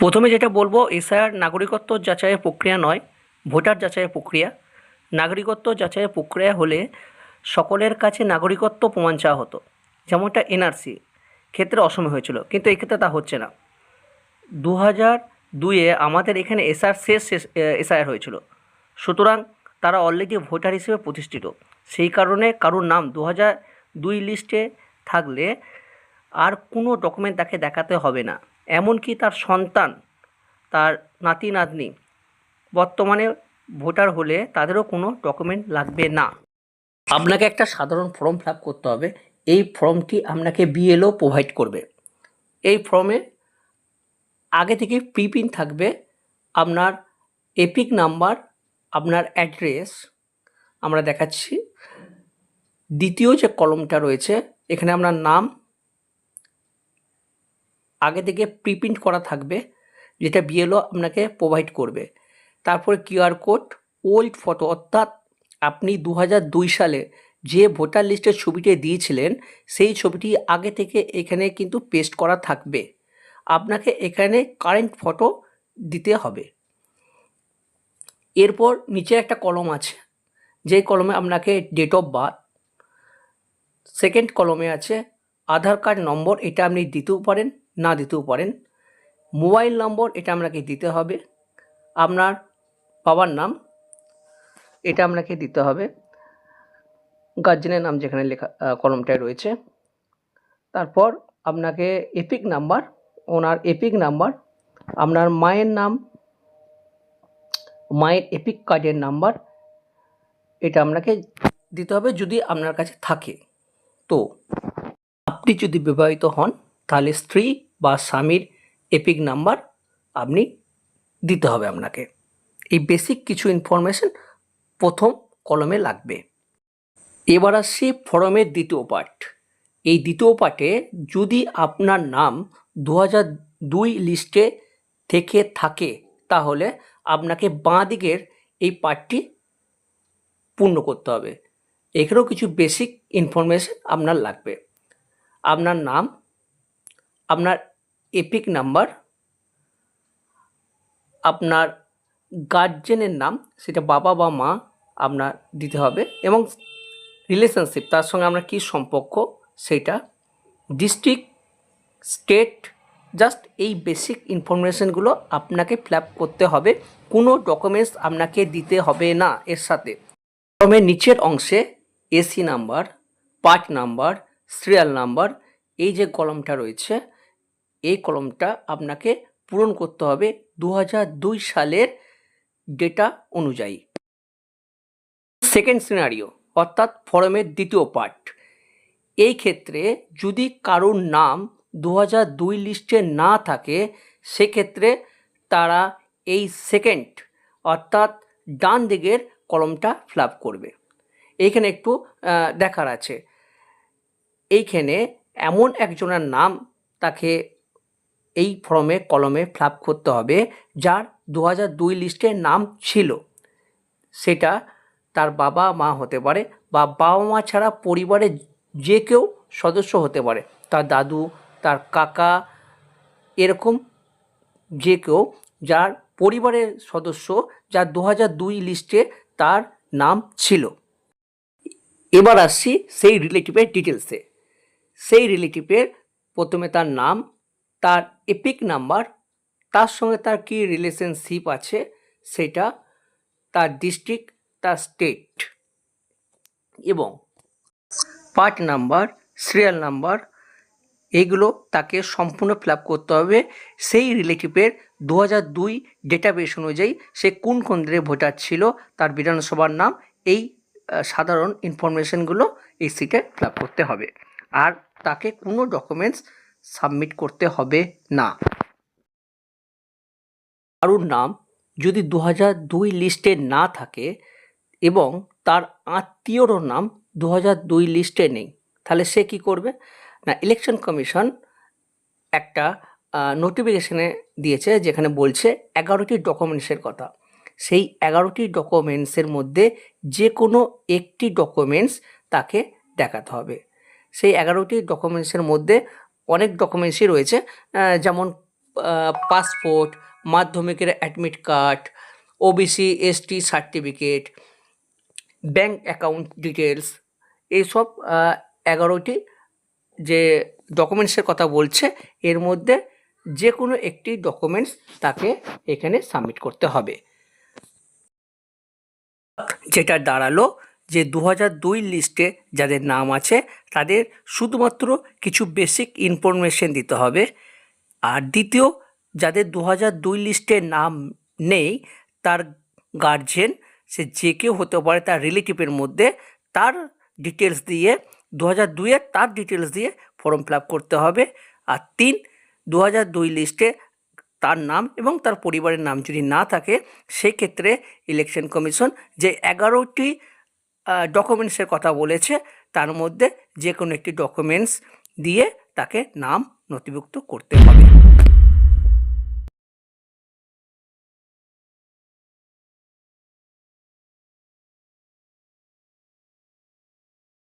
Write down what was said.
প্রথমে যেটা বলব, এসআইআর নাগরিকত্ব যাচাইয়ের প্রক্রিয়া নয়, ভোটার যাচাইয়ের প্রক্রিয়া। নাগরিকত্ব যাচাইয়ের প্রক্রিয়া হলে সকলের কাছে নাগরিকত্ব প্রমাণ চাওয়া হতো। যেমনটা এনআরসি, ক্ষেত্রে অসময় হয়েছিল, কিন্তু এক্ষেত্রে তা হচ্ছে না। দু হাজার দুইয়ে আমাদের এখানে এসআর শেষ এসআইআর হয়েছিল। সুতরাং তারা অলরেডি ভোটার হিসেবে প্রতিষ্ঠিত। সেই কারণে কারোর নাম দু হাজার দুই লিস্টে থাকলে আর কোনো ডকুমেন্ট তাকে দেখাতে হবে না। এমনকি তার সন্তান, তার নাতি নাতনি বর্তমানে ভোটার হলে তাদেরও কোনো ডকুমেন্ট লাগবে না। আপনাকে একটা সাধারণ ফর্ম ফিল করতে হবে। এই ফর্মটি আপনাকে বিএলও প্রোভাইড করবে। এই ফর্মে আগে থেকে প্রিপ্রিন্ট থাকবে, আপনার এপিক নাম্বার, আপনার অ্যাড্রেস, আমরা দেখাচ্ছি। দ্বিতীয় যে কলমটা রয়েছে, এখানে আপনার নাম আগে থেকে প্রিপ্রিন্ট করা থাকবে, যেটা বিএলও আপনাকে প্রোভাইড করবে। তারপরে কিউআর কোড ওল্ড ফটো অর্থাৎ আপনি দু সালে যে ভোটার লিস্টের ছবিটি দিয়েছিলেন, সেই ছবিটি আগে থেকে এখানে কিন্তু পেস্ট করা থাকবে। আপনাকে এখানে কারেন্ট ফটো দিতে হবে। এরপর নিচে একটা কলম আছে যেই কলমে আপনাকে ডেট অফ বার্থ সেকেন্ড কলমে আছে, আধার কার্ড নম্বর এটা আপনি দিতেও পারেন। না দিতেও পারেন। মোবাইল নম্বর এটা আপনাকে দিতে হবে। আপনার বাবার নাম, এটা আপনাকে দিতে হবে। গার্জেনের নাম যেখানে লেখা কলমটায় রয়েছে। তারপর আপনাকে এপিক নাম্বার ওনার এপিক নাম্বার আপনার মায়ের নাম, মায়ের এপিক কার্ডের নাম্বার এটা আপনাকে দিতে হবে যদি আপনার কাছে থাকে। তো, আপনি যদি বিবাহিত হন তাহলে স্ত্রী বা স্বামীর এপিক নাম্বার আপনি দিতে হবে আপনাকে। এই বেসিক কিছু ইনফরমেশন প্রথম কলমে লাগবে। এবার আসছি ফরমের দ্বিতীয় পার্ট এই দ্বিতীয় পার্টে যদি আপনার নাম দু হাজার দুই লিস্টে থেকে থাকে, তাহলে আপনাকে বাঁ দিকের এই পার্টটি পূর্ণ করতে হবে। এখানেও কিছু বেসিক ইনফরমেশন আপনার লাগবে। আপনার নাম আপনার এপিক নাম্বার আপনার গার্জেনের নাম, সেটা বাবা বা মা আপনার দিতে হবে এবং রিলেশনশিপ তার সঙ্গে আপনার কী সম্পর্ক, সেটা ডিস্ট্রিক্ট স্টেট জাস্ট এই বেসিক ইনফরমেশনগুলো আপনাকে ফিল করতে হবে। কোনো ডকুমেন্টস আপনাকে দিতে হবে না এর সাথে। ফর্মের নিচের অংশে AC number part number serial number এই যে কলমটা রয়েছে এই কলমটা আপনাকে পূরণ করতে হবে দু সালের ডেটা অনুযায়ী। সেকেন্ড সিনারিও, অর্থাৎ ফরমের দ্বিতীয় পার্ট। এই ক্ষেত্রে যদি কারোর নাম দু দুই লিস্টে না থাকে, সেক্ষেত্রে তারা এই সেকেন্ড, অর্থাৎ ডান দিকের কলমটা ফিল করবে। এইখানে একটু দেখার আছে। এইখানে এমন একজনের নাম তাকে এই ফর্মে, কলমে ফ্লাপ করতে হবে, যার দু দুই লিস্টে নাম ছিল। সেটা তার বাবা মা হতে পারে বা বাবা মা ছাড়া পরিবারের যে কেউ সদস্য হতে পারে। তার দাদু, তার কাকা, এরকম যে কেউ যার পরিবারের সদস্য যার দু দুই লিস্টে তার নাম ছিল। এবার আসছি সেই রিলেটিভের ডিটেলসে সেই রিলেটিভের প্রথমে তার নাম তার এপিক নাম্বার তার সঙ্গে তার কী রিলেশনশিপ আছে সেটা তার ডিস্ট্রিক্ট তার স্টেট এবং পার্ট নাম্বার সিরিয়াল নাম্বার এইগুলো তাকে সম্পূর্ণ ফিল করতে হবে। সেই রিলেটিভের দু হাজার দুই ডেটাবেস অনুযায়ী সে কোন কেন্দ্রে ভোটার ছিল, তার বিধানসভার নাম, এই সাধারণ ইনফরমেশনগুলো এই সিটে ফিল করতে হবে। আর তাকে কোনো ডকুমেন্টস সাবমিট করতে হবে না। কারুর নাম যদি দু হাজার দুই লিস্টে না থাকে এবং তার আত্মীয়রও নাম দু হাজার দুই লিস্টে নেই, তাহলে সে কি করবে? না ইলেকশন কমিশন একটা নোটিফিকেশানে দিয়েছে যেখানে বলছে এগারোটি ডকুমেন্টসের কথা। সেই এগারোটি ডকুমেন্টসের মধ্যে যে কোনো একটি ডকুমেন্টস তাকে দেখাতে হবে। সেই এগারোটি ডকুমেন্টসের মধ্যে অনেক ডকুমেন্টসই রয়েছে যেমন পাসপোর্ট, মাধ্যমিকের admit card OBC ST certificate bank account details এইসব এগারোটি যে ডকুমেন্টসের কথা বলছে, এর মধ্যে যে কোনো একটি ডকুমেন্টস তাকে এখানে সাবমিট করতে হবে। যেটা দাঁড়াল যে দু দুই লিস্টে যাদের নাম আছে, তাদের শুধুমাত্র কিছু বেসিক ইনফরমেশন দিতে হবে। আর দ্বিতীয়, যাদের দু দুই লিস্টে নাম নেই, তার গার্জেন সে যে কেউ হতে পারে তার রিলেটিভের মধ্যে, তার ডিটেলস দিয়ে দু হাজার দুইয়ের তার ডিটেলস দিয়ে ফর্ম ফিল করতে হবে। আর তিন দু হাজার দুই লিস্টে তার নাম এবং তার পরিবারের নাম যদি না থাকে, সেক্ষেত্রে ইলেকশন কমিশন যে এগারোটি ডকুমেন্টসের কথা বলেছে। তার মধ্যে যে কোনো একটি ডকুমেন্টস দিয়ে তাকে নাম নথিভুক্ত করতে হবে।